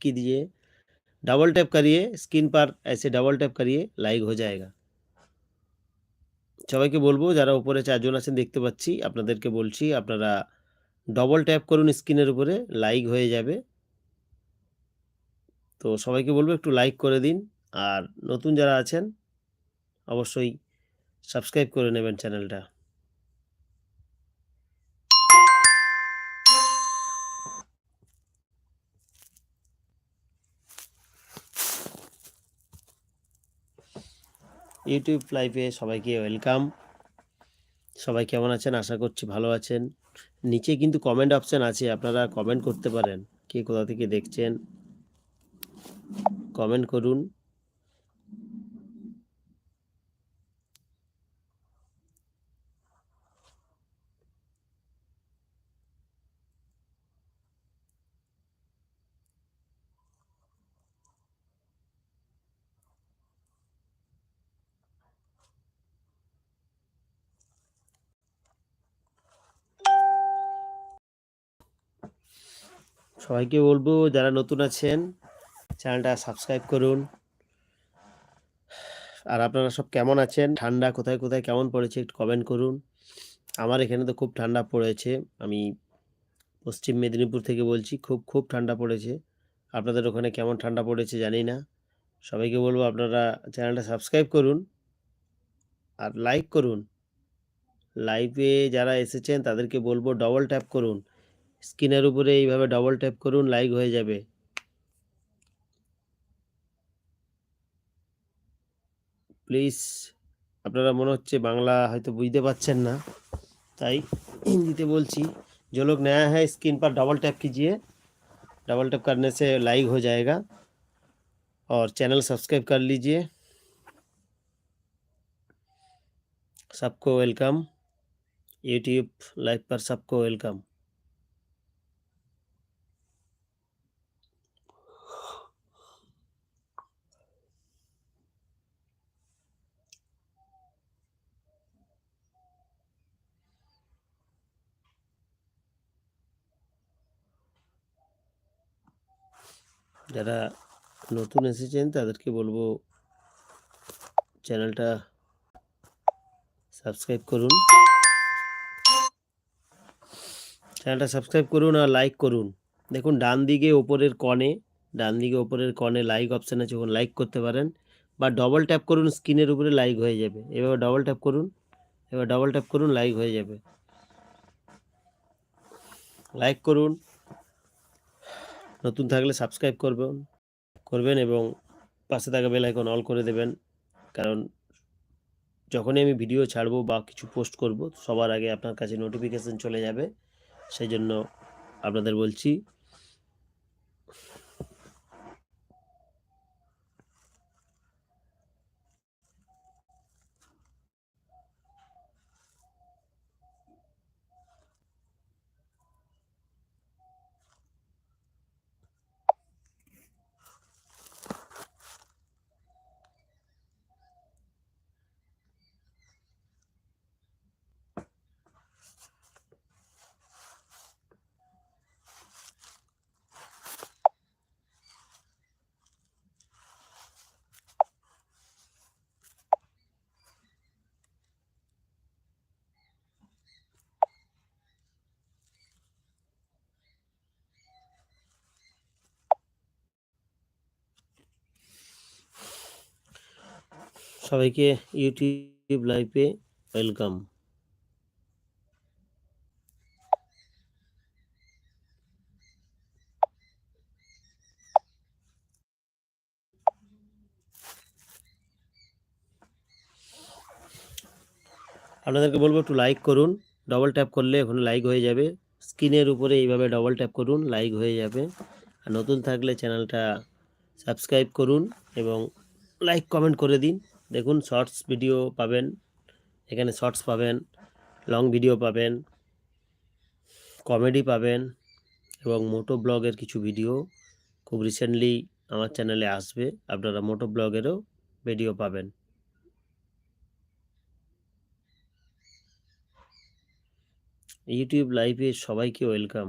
कीजिए double tap करिए screen पर ऐसे डबल टैप करिए লাইক হয়ে যায়গা সবাইকে বলবো যারা উপরে চারজন আছেন দেখতে পাচ্ছি আপনাদেরকে বলছি আপনারা ডবল ট্যাপ করুন স্ক্রিনের উপরে লাইক হয়ে যাবে তো সবাইকে বলবো একটু লাইক করে দিন আর নতুন যারা আছেন অবশ্যই সাবস্ক্রাইব করে নেবেন চ্যানেলটা ইউটিউব লাইভে সবাইকে ওয়েলকাম সবাই কেমন আছেন? আশা করছি ভালো আছেন। নিচে কিন্তু কমেন্ট অপশান আছে, আপনারা কমেন্ট করতে পারেন। কে কোথা থেকে দেখছেন? কমেন্ট করুন। সবাইকে বলব, যারা নতুন আছেন, চ্যানেলটা সাবস্ক্রাইব করুন। আর আপনারা সব কেমন আছেন? ঠান্ডা কোথায় কোথায়, কেমন পড়েছে একটু কমেন্ট করুন। আমার এখানে তো খুব ঠান্ডা পড়েছে। আমি পশ্চিম মেদিনীপুর থেকে বলছি, খুব খুব ঠান্ডা পড়েছে। আপনাদের ওখানে কেমন ঠান্ডা পড়েছে জানি না। সবাইকে বলব, আপনারা চ্যানেলটা সাবস্ক্রাইব করুন আর লাইক করুন। লাইভে যারা এসেছেন, তাদেরকে বলব ডবল ট্যাপ করুন। स्क्रीनर উপরে এইভাবে ডবল ট্যাপ করুন লাইক হয়ে যাবে। প্লিজ আপনারা মনে হচ্ছে বাংলা হয়তো বুঝতে পারছেন না, তাই হিंदी बोलची जो लोग नया है स्क्रीन पर डबल टैप कीजिए डबल टैप करने से लाइक हो जाएगा, और चैनल सब्सक्राइब कर लीजिए। सबको वेलकम यूट्यूब लाइव पर सबको वेलकम যারা নতুন এসেছেন, তাদেরকে বলব চ্যানেলটা সাবস্ক্রাইব করুন। চ্যানেলটা সাবস্ক্রাইব করুন আর লাইক করুন। দেখুন, ডান দিকে ওপরের কনে, ডান দিকে ওপরের কনে লাইক অপশান আছে, ওখানে লাইক করতে পারেন। বা ডবল ট্যাপ করুন স্ক্রিনের উপরে লাইক হয়ে যাবে। এবার ডবল ট্যাপ করুন এবার ডবল ট্যাপ করুন লাইক হয়ে যাবে। লাইক করুন। নতুন থাকলে সাবস্ক্রাইব করবেন করবেন এবং পাশে থাকা বেল আইকন অল করে দেবেন। কারণ যখনই আমি ভিডিও ছাড়বো বা কিছু পোস্ট করব, সবার আগে আপনার কাছে নোটিফিকেশান চলে যাবে। সেই জন্য আপনাদের বলছি সবাইকে ইউটিউব লাইভে ওয়েলকাম আপনাদেরকে বলব একটু লাইক করুন ডবল ট্যাপ করলে ওখানে লাইক হয়ে যাবে। স্ক্রিনের উপরে এইভাবে ডবল ট্যাপ করুন লাইক হয়ে যাবে। আর নতুন থাকলে চ্যানেলটা সাবস্ক্রাইব করুন এবং লাইক কমেন্ট করে দিন। দেখুন শর্টস ভিডিও পাবেন, এখানে শর্টস পাবেন লং ভিডিও পাবেন কমেডি পাবেন এবং মোটো ব্লগের কিছু ভিডিও খুব রিসেন্টলি আমার চ্যানেলে আসবে। আপনারা মোটো ব্লগেরও ভিডিও পাবেন। ইউটিউব লাইভে সবাইকে ওয়েলকাম